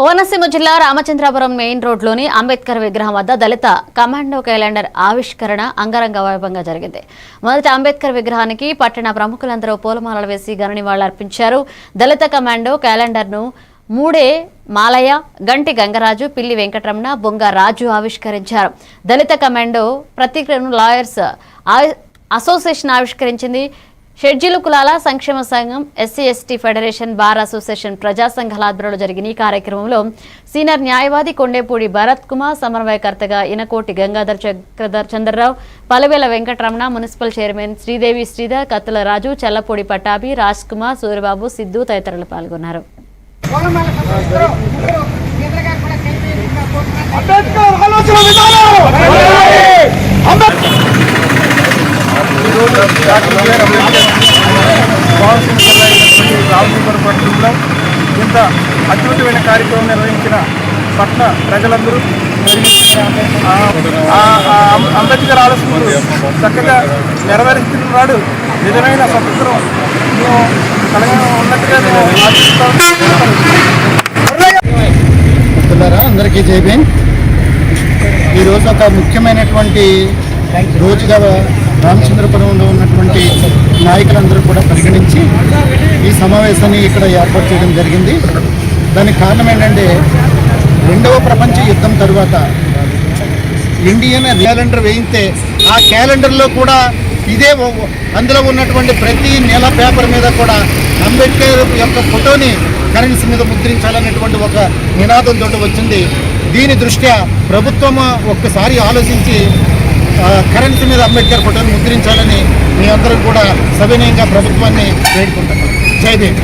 కోనసీమ జిల్లా రామచంద్రాపురం మెయిన్ రోడ్లోని అంబేద్కర్ విగ్రహం వద్ద దళిత కమాండో క్యాలెండర్ ఆవిష్కరణ అంగరంగ వైభవంగా జరిగింది. మొదట అంబేద్కర్ విగ్రహానికి పట్టణ ప్రముఖులందరూ పూలమాలలు వేసి ఘన నివాళులర్పించారు దళిత కమాండో క్యాలెండర్ను మూడే మాలయ్య గంటి గంగరాజు పిల్లి వెంకటరమణ బొంగ రాజు ఆవిష్కరించారు. దళిత కమాండో ప్రతిక్రియను లాయర్స్ ఆ- అసోసియేషన్ ఆవిష్కరించింది. షెడ్యూల్ కులాల సంక్షేమ సంఘం SC ST federation bar association ప్రజా సంఘాల ఆధ్వర్యంలో జరిగిన ఈ కార్యక్రమంలో సీనియర్ న్యాయవాది కొండేపూడి భరత్ కుమార్ సమన్వయకర్తగా ఇనకోటి గంగాధర్ చక్రధర్ చంద్రరావు పలవేల వెంకటరమణ మున్సిపల్ చైర్మన్ శ్రీదేవి శ్రీధర్ కత్తుల రాజు చల్లపూడి పట్టాభి రాజ్ కుమార్ సూర్యబాబు సిద్ధు తదితరులు పాల్గొన్నారు. అంబేద్కర్ ఆలోచన విధానం ఈరోజు డాక్టర్ బిఆర్ అంబేద్కర్ రామచంద్ర పట్టణంలో ఇంత అద్భుతమైన కార్యక్రమం నిర్వహించిన పట్ల ప్రజలందరూ అంబేద్కర్ ఆలోచనలు చక్కగా నెరవేరుస్తున్నాడు నిజమైన స్వతంత్రం కలగా ఉన్నట్టుగా నేను ఆశిస్తాను అందరికీ జైబీన్ ఈరోజు ఒక ముఖ్యమైనటువంటి రోజుగా రామచంద్రపురంలో ఉన్నటువంటి నాయకులందరూ కూడా పరిగణించి ఈ సమావేశాన్ని ఇక్కడ ఏర్పాటు చేయడం జరిగింది. దానికి కారణం ఏంటంటే రెండవ ప్రపంచ యుద్ధం తరువాత ఇండియన్ క్యాలెండర్ వేయితే ఆ క్యాలెండర్లో కూడా ఇదే ఓ- అందులో ఉన్నటువంటి ప్రతి నెల పేపర్ మీద కూడా అంబేద్కర్ యొక్క ఫోటోని కరెన్సీ మీద ముద్రించాలనేటువంటి ఒక నినాదంతో వచ్చింది. దీని దృష్ట్యా ప్రభుత్వం ఒక్కసారి ఆలోచించి కరెన్సీ మీద అంబేద్కర్ ఫోటోని ముద్రించాలని మీ అందరం కూడా సవినయంగా ప్రభుత్వాన్ని వేడుకుంటున్నాం జై భీమ్.